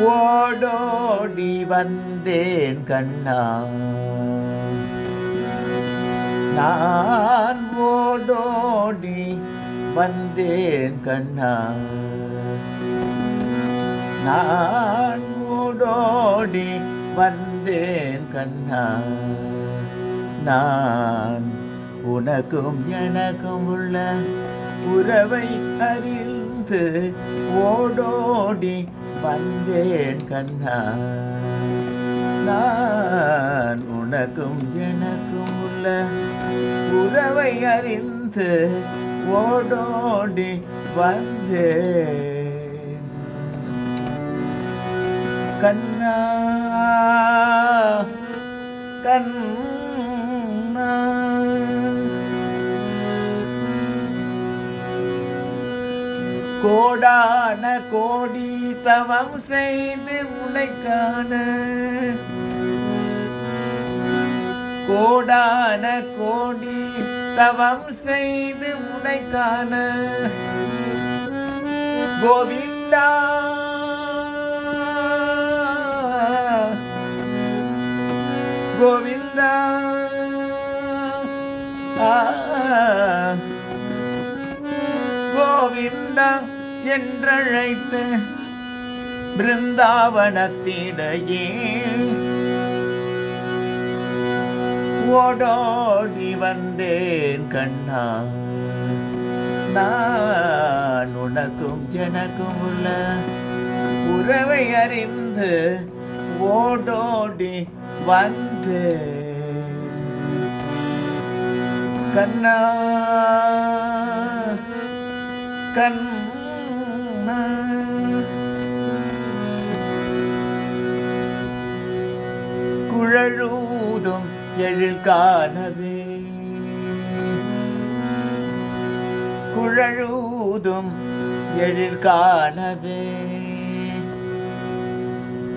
ஓடோடி வந்தேன் கண்ணா. நான் ஓடோடி வந்தேன் கண்ணா. நான் ஓடோடி வந்தேன் கண்ணா. நான் உனக்கும் எனக்கும் உள்ள உறவை அறிந்து ஓடோடி வந்தேன் கண்ணா. நான் உனக்கும் எனக்கும் உள்ள உறவை அறிந்து ஓடோடி வந்தேன். கண்ணா கண்ணா. கோடான கோடி தவம் செய்து உனைக்கான கோடான கோடி தவம் செய்து உனைக்கான கோவிந்தா. கோவிந்தா. கோவிந்தா என்றழைத்து பிருந்தாவனத்திடையே ஓடோடி வந்தேன் கண்ணா. நான் உனக்கும் எனக்கும் உள்ள உறவை அறிந்து ஓடோடி வந்து கண்ணா. கண்ணா. குழலூதும் எழில் காணவே. குழலூதும் எழில் காணவே.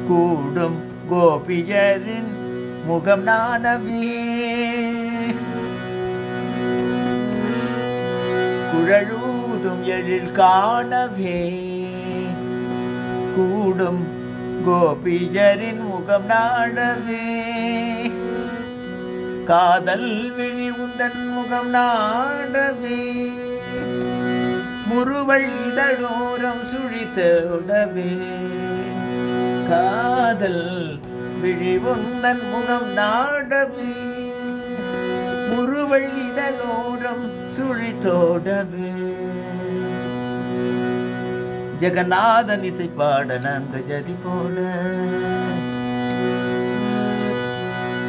கூடும் கோபியரின் முகம் நாணவே குழலூதும் எழில் காணவே. கூடும் கோபிஜரின் முகம் நாடவே. காதல் விழி உந்தன் முகம் நாடவே. முறுவள் இதழோரம் சுழித்தோடவே காதல் விழி உந்தன் முகம் நாடவே. முறுவள் இதழோரம் சுழித்தோடவே. ஜெகநாதன் இசை பாட நாங்க ஜதி போட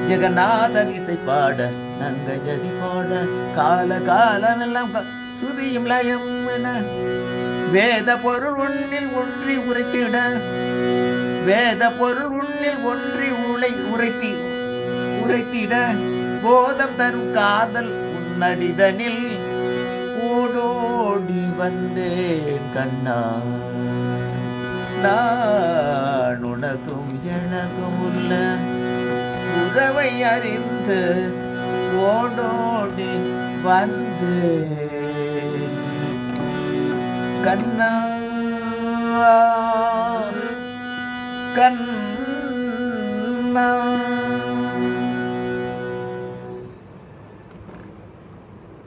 ஜெகநாதன் இசை பாட நாங்க ஜதி போட கால காலம் எல்லாம் சுதியும் லயம் என வேத பொருள் உன்னில் ஒன்றி உரைத்திட. வேத பொருள் உன்னில் ஒன்றி உலை உரைத்தி உரைத்திட. போதம் தரும் காதல் உன்னடிதனில். ஓடோடி வந்தேன் கண்ணா. நான் உனக்கும் எனக்கும் உள்ள உறவை அறிந்து ஓடோடி வந்து கண்ணா. கண்ணா.